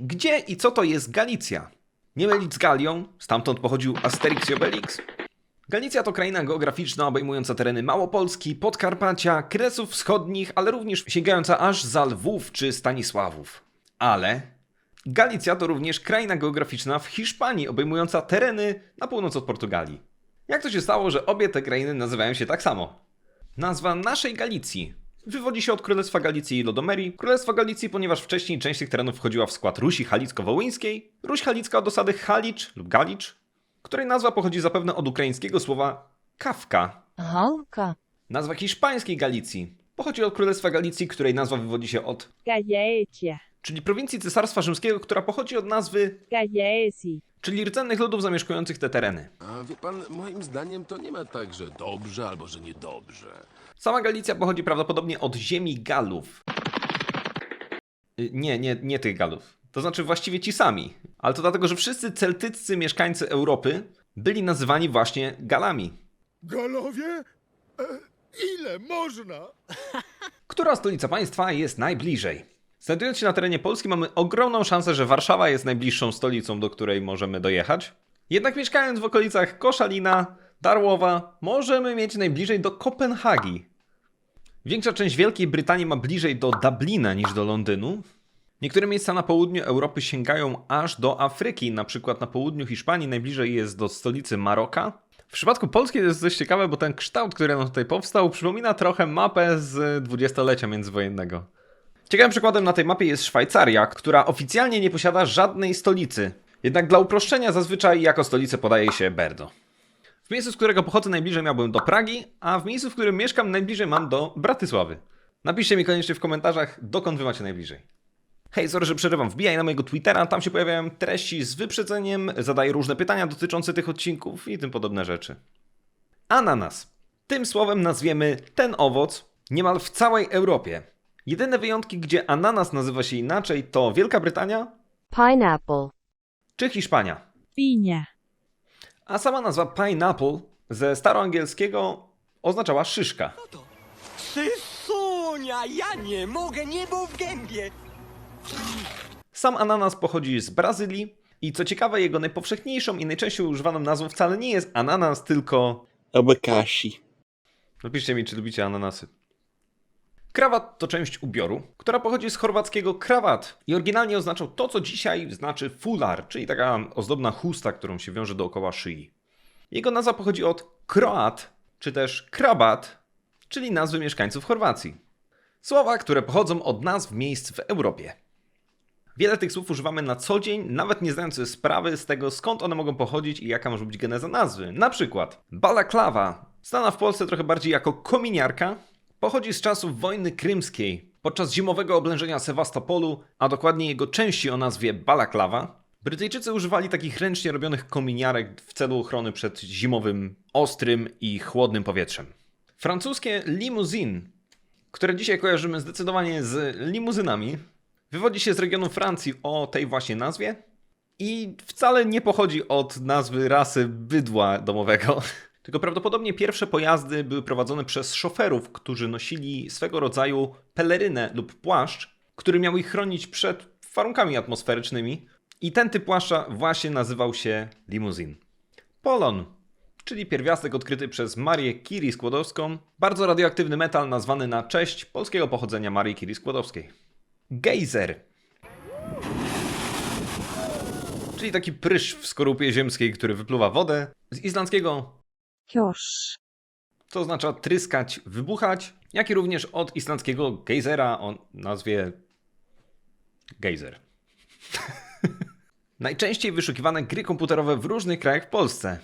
Gdzie i co to jest Galicja? Nie mylić z Galią, stamtąd pochodził Asterix i Obelix. Galicja to kraina geograficzna obejmująca tereny Małopolski, Podkarpacia, Kresów Wschodnich, ale również sięgająca aż za Lwów czy Stanisławów. Ale Galicja to również kraina geograficzna w Hiszpanii, obejmująca tereny na północ od Portugalii. Jak to się stało, że obie te krainy nazywają się tak samo? Nazwa naszej Galicji wywodzi się od Królestwa Galicji i Lodomerii. Królestwa Galicji, ponieważ wcześniej część tych terenów wchodziła w skład Rusi Halicko-Wołyńskiej, Ruś Halicka od osady Halicz lub Galicz, której nazwa pochodzi zapewne od ukraińskiego słowa kawka. Halka. Nazwa hiszpańskiej Galicji pochodzi od Królestwa Galicji, której nazwa wywodzi się od Galicia czyli prowincji Cesarstwa Rzymskiego, która pochodzi od nazwy, Gajesi. czyli rdzennych ludów zamieszkujących te tereny. A wie pan, moim zdaniem to nie ma tak, że dobrze albo że niedobrze. Sama Galicja pochodzi prawdopodobnie od ziemi Galów. Y, Nie, nie, nie tych Galów. To znaczy właściwie ci sami. Ale to dlatego, że wszyscy celtyccy mieszkańcy Europy byli nazywani właśnie Galami. Galowie? E, ile można? Która stolica państwa jest najbliżej? Znajdując się na terenie Polski mamy ogromną szansę, że Warszawa jest najbliższą stolicą, do której możemy dojechać. Jednak mieszkając w okolicach Koszalina, Darłowa, możemy mieć najbliżej do Kopenhagi. Większa część Wielkiej Brytanii ma bliżej do Dublina niż do Londynu. Niektóre miejsca na południu Europy sięgają aż do Afryki, na przykład na południu Hiszpanii najbliżej jest do stolicy Maroka. W przypadku Polski to jest dość ciekawe, bo ten kształt, który nam tutaj powstał, przypomina trochę mapę z dwudziestolecia międzywojennego. Ciekawym przykładem na tej mapie jest Szwajcaria, która oficjalnie nie posiada żadnej stolicy. Jednak dla uproszczenia zazwyczaj jako stolicę podaje się Berdo. W miejscu, z którego pochodzę najbliżej miałbym do Pragi, a w miejscu, w którym mieszkam najbliżej mam do Bratysławy. Napiszcie mi koniecznie w komentarzach, dokąd wy macie najbliżej. Hej, sorry, że przerywam. Wbijaj na mojego Twittera, tam się pojawiają treści z wyprzedzeniem, zadaję różne pytania dotyczące tych odcinków i tym podobne rzeczy. Ananas. Tym słowem nazwiemy ten owoc niemal w całej Europie. Jedyne wyjątki, gdzie ananas nazywa się inaczej, to Wielka Brytania Pineapple. czy Hiszpania. Pinia. A sama nazwa pineapple ze staroangielskiego oznaczała szyszka. Sysunia, ja nie mogę, niebo w gębie! Sam ananas pochodzi z Brazylii i co ciekawe, jego najpowszechniejszą i najczęściej używaną nazwą wcale nie jest ananas, tylko Abakashi. Napiszcie mi, czy lubicie ananasy. Krawat to część ubioru, która pochodzi z chorwackiego krawat i oryginalnie oznaczał to, co dzisiaj znaczy fular, czyli taka ozdobna chusta, którą się wiąże dookoła szyi. Jego nazwa pochodzi od kroat, czy też krabat, czyli nazwy mieszkańców Chorwacji. Słowa, które pochodzą od nazw miejsc w Europie. Wiele tych słów używamy na co dzień, nawet nie zdając sobie sprawy z tego, skąd one mogą pochodzić i jaka może być geneza nazwy. Na przykład balaklawa, znana w Polsce trochę bardziej jako kominiarka, pochodzi z czasów wojny krymskiej. Podczas zimowego oblężenia Sewastopolu, a dokładnie jego części o nazwie balaklawa, Brytyjczycy używali takich ręcznie robionych kominiarek w celu ochrony przed zimowym, ostrym i chłodnym powietrzem. Francuskie limousine, które dzisiaj kojarzymy zdecydowanie z limuzynami, wywodzi się z regionu Francji o tej właśnie nazwie i wcale nie pochodzi od nazwy rasy bydła domowego. Tylko prawdopodobnie pierwsze pojazdy były prowadzone przez szoferów, którzy nosili swego rodzaju pelerynę lub płaszcz, który miał ich chronić przed warunkami atmosferycznymi. I ten typ płaszcza właśnie nazywał się limuzin. Polon, czyli pierwiastek odkryty przez Marię Curie Skłodowską, bardzo radioaktywny metal nazwany na cześć polskiego pochodzenia Marii Curie Skłodowskiej. Gejzer. Czyli taki prysz w skorupie ziemskiej, który wypluwa wodę. Z islandzkiego Kiosz. to oznacza tryskać, wybuchać, jak i również od islandzkiego gejzera o nazwie gejzer. Najczęściej wyszukiwane gry komputerowe w różnych krajach w Polsce.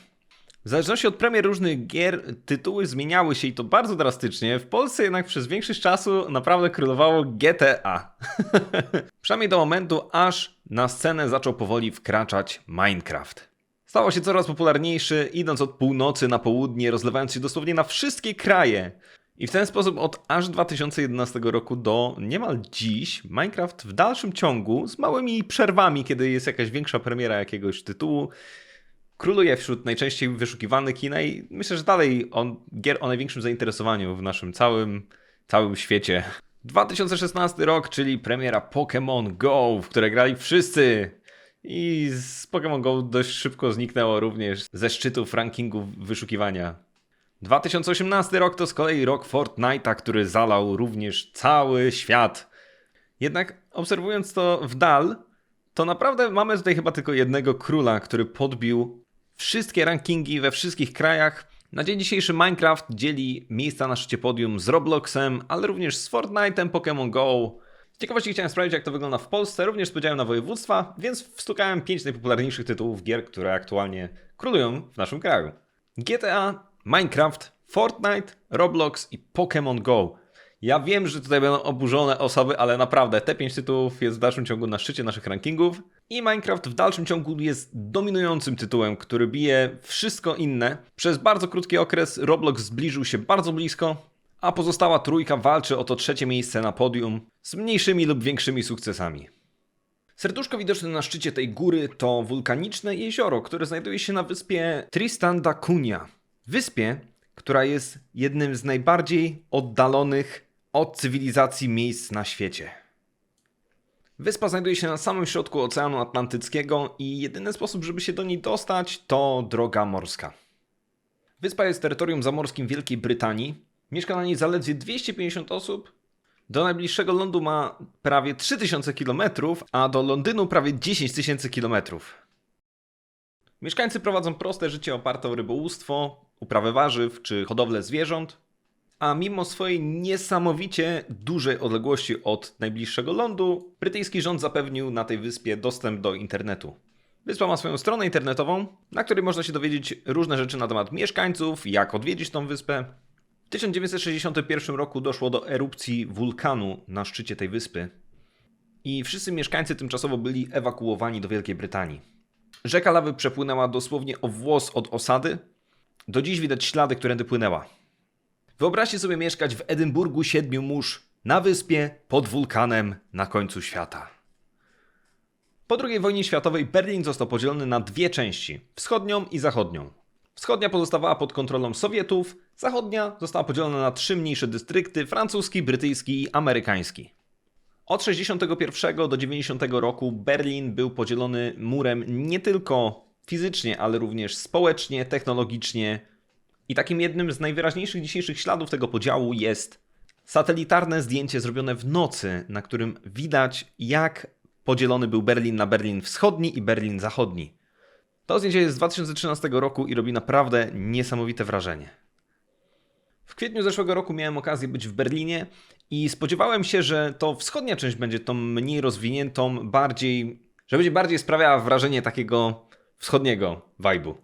W zależności od premier różnych gier, tytuły zmieniały się i to bardzo drastycznie. W Polsce jednak przez większość czasu naprawdę królowało GTA. Przynajmniej do momentu, aż na scenę zaczął powoli wkraczać Minecraft. Stawał się coraz popularniejszy, idąc od północy na południe, rozlewając się dosłownie na wszystkie kraje. I w ten sposób od aż 2011 roku do niemal dziś Minecraft w dalszym ciągu, z małymi przerwami, kiedy jest jakaś większa premiera jakiegoś tytułu, króluje wśród najczęściej wyszukiwanych i myślę, że dalej on gier o największym zainteresowaniu w naszym całym, całym świecie. 2016 rok, czyli premiera Pokémon Go, w której grali wszyscy. I z Pokémon Go dość szybko zniknęło również ze szczytów rankingów wyszukiwania. 2018 rok to z kolei rok Fortnite'a, który zalał również cały świat. Jednak obserwując to w dal, to naprawdę mamy tutaj chyba tylko jednego króla, który podbił wszystkie rankingi we wszystkich krajach. Na dzień dzisiejszy Minecraft dzieli miejsca na szczycie podium z Robloxem, ale również z Fortnite'em, Pokémon Go. Ciekawości chciałem sprawdzić, jak to wygląda w Polsce. Również spojrzałem na województwa, więc wstukałem 5 najpopularniejszych tytułów gier, które aktualnie królują w naszym kraju. GTA, Minecraft, Fortnite, Roblox i Pokémon Go. Ja wiem, że tutaj będą oburzone osoby, ale naprawdę te 5 tytułów jest w dalszym ciągu na szczycie naszych rankingów. I Minecraft w dalszym ciągu jest dominującym tytułem, który bije wszystko inne. Przez bardzo krótki okres Roblox zbliżył się bardzo blisko, a pozostała trójka walczy o to trzecie miejsce na podium z mniejszymi lub większymi sukcesami. Serduszko widoczne na szczycie tej góry to wulkaniczne jezioro, które znajduje się na wyspie Tristan da Cunha. Wyspie, która jest jednym z najbardziej oddalonych od cywilizacji miejsc na świecie. Wyspa znajduje się na samym środku Oceanu Atlantyckiego i jedyny sposób, żeby się do niej dostać, to droga morska. Wyspa jest terytorium zamorskim Wielkiej Brytanii. Mieszka na niej zaledwie 250 osób. Do najbliższego lądu ma prawie 3000 km, a do Londynu prawie 10 tysięcy km. Mieszkańcy prowadzą proste życie oparte o rybołówstwo, uprawę warzyw czy hodowlę zwierząt, a mimo swojej niesamowicie dużej odległości od najbliższego lądu, brytyjski rząd zapewnił na tej wyspie dostęp do internetu. Wyspa ma swoją stronę internetową, na której można się dowiedzieć różne rzeczy na temat mieszkańców, jak odwiedzić tą wyspę. W 1961 roku doszło do erupcji wulkanu na szczycie tej wyspy i wszyscy mieszkańcy tymczasowo byli ewakuowani do Wielkiej Brytanii. Rzeka lawy przepłynęła dosłownie o włos od osady. Do dziś widać ślady, którędy płynęła. Wyobraźcie sobie mieszkać w Edynburgu siedmiu mórz, na wyspie, pod wulkanem, na końcu świata. Po II wojnie światowej Berlin został podzielony na dwie części wschodnią i zachodnią. Wschodnia pozostawała pod kontrolą Sowietów, zachodnia została podzielona na trzy mniejsze dystrykty francuski, brytyjski i amerykański. Od 61 do 90 roku Berlin był podzielony murem nie tylko fizycznie, ale również społecznie, technologicznie. I takim jednym z najwyraźniejszych dzisiejszych śladów tego podziału jest satelitarne zdjęcie zrobione w nocy, na którym widać, jak podzielony był Berlin na Berlin wschodni i Berlin zachodni. To zdjęcie jest z 2013 roku i robi naprawdę niesamowite wrażenie. W kwietniu zeszłego roku miałem okazję być w Berlinie i spodziewałem się, że to wschodnia część będzie tą mniej rozwiniętą, bardziej, że będzie bardziej sprawiała wrażenie takiego wschodniego vibe'u.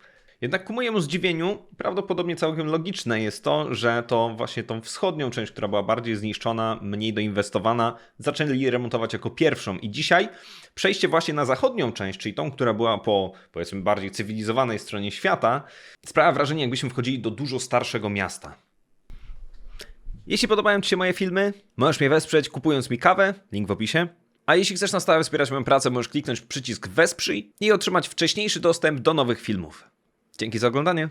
Jednak ku mojemu zdziwieniu, prawdopodobnie całkiem logiczne jest to, że to właśnie tą wschodnią część, która była bardziej zniszczona, mniej doinwestowana, zaczęli remontować jako pierwszą. I dzisiaj przejście właśnie na zachodnią część, czyli tą, która była po powiedzmy bardziej cywilizowanej stronie świata, sprawia wrażenie, jakbyśmy wchodzili do dużo starszego miasta. Jeśli podobają Ci się moje filmy, możesz mnie wesprzeć kupując mi kawę, link w opisie. A jeśli chcesz na stałe wspierać moją pracę, możesz kliknąć przycisk Wesprzyj i otrzymać wcześniejszy dostęp do nowych filmów. Dzięki za oglądanie.